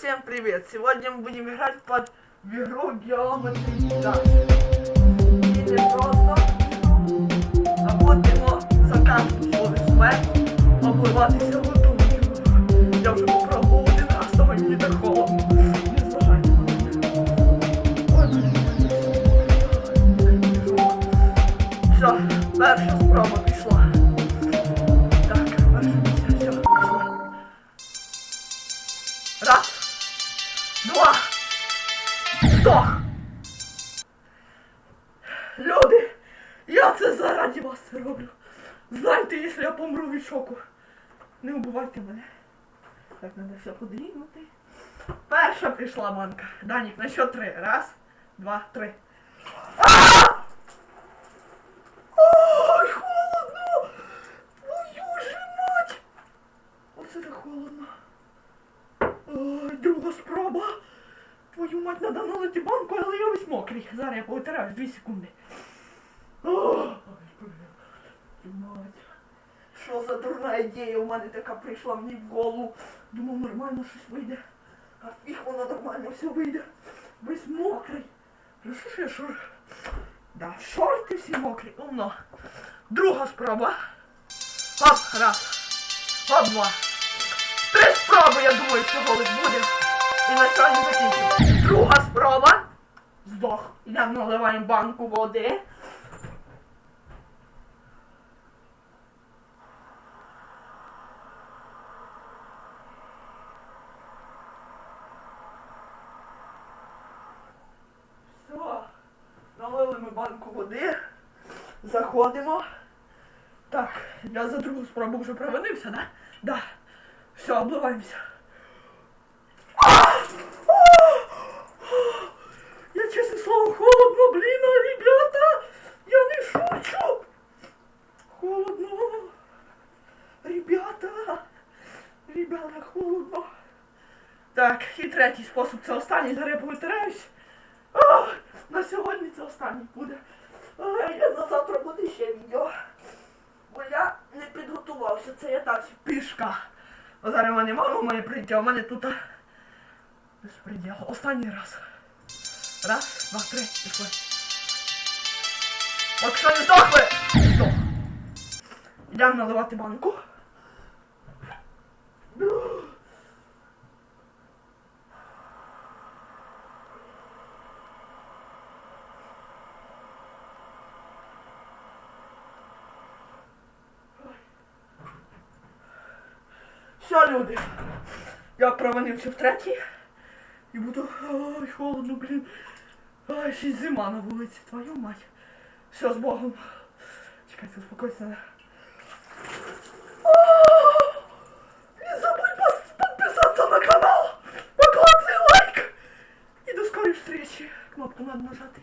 всем привет! Сегодня мы будем играть под игру Geometry Dash. И не просто игру, а будемо за карту свою смерть обливатися водою. Я вже попробував два, сто. Люди, я це заради вас роблю. Знайте, якщо я помру від шоку, не убивайте мене. Так, треба все подрігнути. Перша прийшла банка. Данік, на що три? Раз, два, три. А! Ой, холодно! Твою же мать! Оце так холодно. Ой, друга. Твою мать, надо налити банку, але я весь мокрий. Зараз я повитираюсь, дві секунди. Ой. Мать. Що за дурна ідея у мене така прийшла мені в голову. Думав, нормально щось вийде. А фіг воно нормально все вийде. Весь мокрий. Ну що ж я шор? Да, шорти всі мокрі, умно. Друга спроба. Оп, раз. Оп, два. Три спроби, я думаю, всього лиш буде. І на цьому закінчимо. Друга спроба. Здох. Йдемо наливаємо банку води. Все. Налили ми банку води. Заходимо. Так, я за другу спробу вже провинився, да? Да. Все, обливаємося. Я чесне слово, холодно, блін, а, ребята! Я не шучу! Холодно! Ребята! Ребята, холодно! Так, і третій спосіб це останній, зараз я повитираюсь. На сьогодні це останній буде. Я на завтра буде ще відео. Бо я не підготувався, це я так пішка. А зараз в мене мама має прийти, а в мене тут безпреділ. Останній раз. Раз, два, три, пішли. От що не здохли! Здох. Йдемо наливати банку. Все, люди. Я провалився втретє. І буду... Ой, холодно, блін. Ай, ще зима на вулиці, твою мать. Все, з Богом. Чекайте, успокойся. Не забудь подписаться на канал, поклади лайк. І до скорої встречи. Кнопку надо нажати.